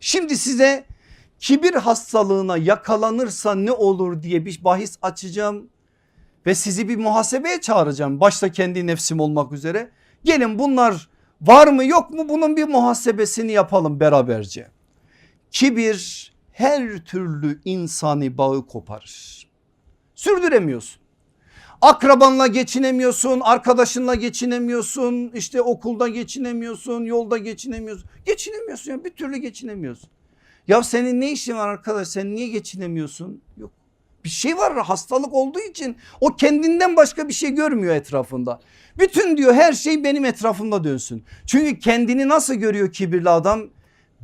Şimdi size kibir hastalığına yakalanırsa ne olur diye bir bahis açacağım ve sizi bir muhasebeye çağıracağım. Başta kendi nefsim olmak üzere. Gelin bunlar var mı yok mu bunun bir muhasebesini yapalım beraberce. Kibir her türlü insani bağı koparır. Sürdüremiyorsun. Akrabanla geçinemiyorsun, arkadaşınla geçinemiyorsun, işte okulda geçinemiyorsun, yolda geçinemiyorsun. Geçinemiyorsun ya bir türlü geçinemiyorsun. Ya senin ne işin var arkadaş sen niye geçinemiyorsun? Yok bir şey var hastalık olduğu için o kendinden başka bir şey görmüyor etrafında. Bütün diyor her şey benim etrafımda dönsün. Çünkü kendini nasıl görüyor kibirli adam?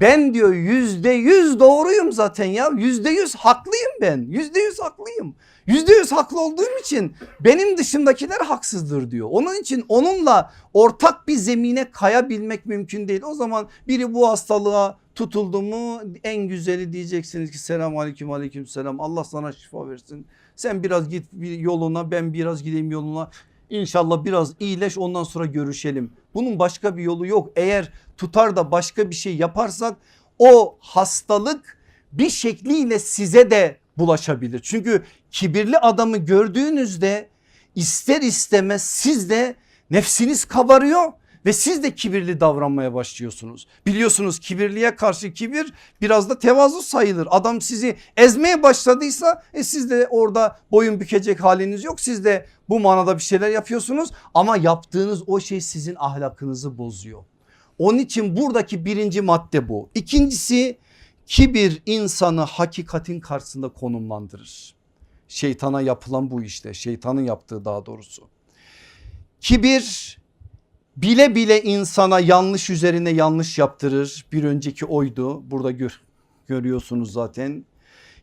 Ben diyor yüzde yüz doğruyum zaten ya yüzde yüz haklıyım ben yüzde yüz haklıyım. Yüzde yüz haklı olduğum için benim dışındakiler haksızdır diyor. Onun için onunla ortak bir zemine kayabilmek mümkün değil. O zaman biri bu hastalığa tutuldu mu en güzeli diyeceksiniz ki selam aleyküm aleyküm selam Allah sana şifa versin. Sen biraz git bir yoluna ben biraz gideyim yoluna. İnşallah biraz iyileş ondan sonra görüşelim. Bunun başka bir yolu yok. Eğer tutar da başka bir şey yaparsak o hastalık bir şekliyle size de bulaşabilir. Çünkü kibirli adamı gördüğünüzde ister istemez siz de nefsiniz kabarıyor ve siz de kibirli davranmaya başlıyorsunuz. Biliyorsunuz kibirliye karşı kibir biraz da tevazu sayılır. Adam sizi ezmeye başladıysa e siz de orada boyun bükecek haliniz yok. Siz de bu manada bir şeyler yapıyorsunuz ama yaptığınız o şey sizin ahlakınızı bozuyor. Onun için buradaki birinci madde bu. İkincisi kibir insanı hakikatin karşısında konumlandırır. Şeytana yapılan bu işte şeytanın yaptığı daha doğrusu. Kibir bile bile insana yanlış üzerine yanlış yaptırır. Bir önceki oydu burada gör, görüyorsunuz zaten.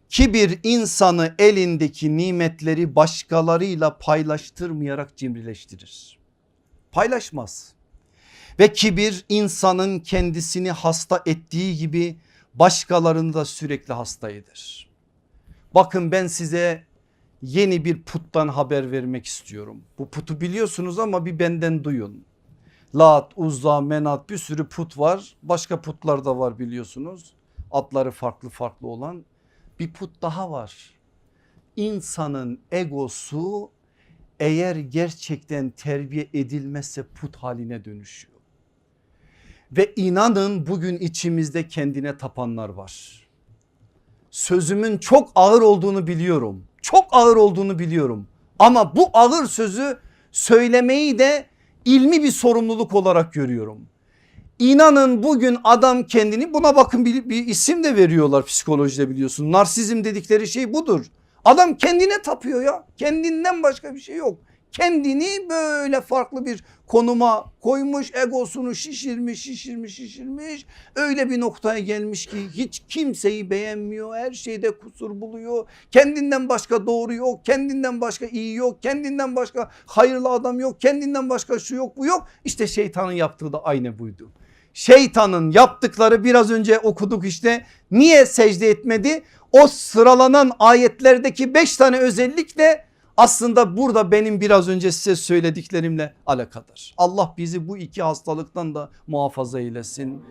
Kibir insanı elindeki nimetleri başkalarıyla paylaştırmayarak cimrileştirir. Paylaşmaz. Ve kibir insanın kendisini hasta ettiği gibi başkalarını da sürekli hasta eder. Bakın ben size yeni bir puttan haber vermek istiyorum. Bu putu biliyorsunuz ama bir benden duyun. Lat, Uzza, Menat bir sürü put var. Başka putlar da var biliyorsunuz. Adları farklı farklı olan bir put daha var. İnsanın egosu eğer gerçekten terbiye edilmezse put haline dönüşüyor. Ve inanın bugün içimizde kendine tapanlar var. Sözümün çok ağır olduğunu biliyorum. Çok ağır olduğunu biliyorum. Ama bu ağır sözü söylemeyi de ilmi bir sorumluluk olarak görüyorum. İnanın bugün adam kendini buna bakın bir, bir isim de veriyorlar psikolojide biliyorsun. Narsizm dedikleri şey budur. Adam kendine tapıyor ya kendinden başka bir şey yok. Kendini böyle farklı bir konuma koymuş egosunu şişirmiş şişirmiş şişirmiş. Öyle bir noktaya gelmiş ki hiç kimseyi beğenmiyor her şeyde kusur buluyor. Kendinden başka doğru yok kendinden başka iyi yok kendinden başka hayırlı adam yok kendinden başka şu yok bu yok. İşte şeytanın yaptığı da aynı buydu. Şeytanın yaptıkları biraz önce okuduk işte. Niye secde etmedi? O sıralanan ayetlerdeki beş tane özellikle aslında burada benim biraz önce size söylediklerimle alakadar. Allah bizi bu iki hastalıktan da muhafaza eylesin.